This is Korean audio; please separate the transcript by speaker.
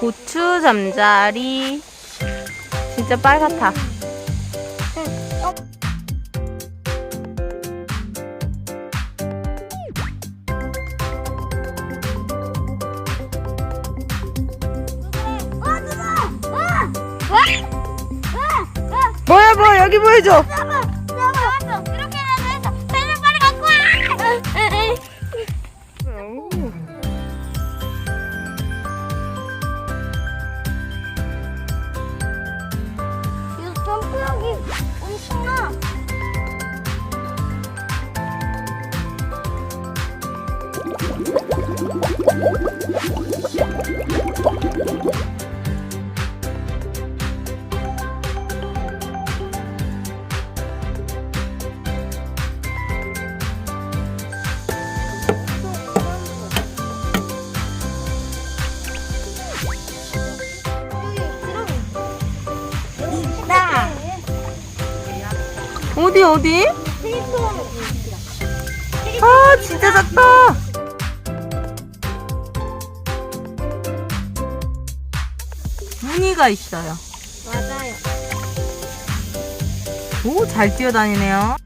Speaker 1: 고추 잠자리. 진짜 빨갛다. 뭐야 뭐야 여기 보여줘 어디 어디? 아 진짜 작다 무늬가 있어요
Speaker 2: 맞아요.
Speaker 1: 오 잘 뛰어다니네요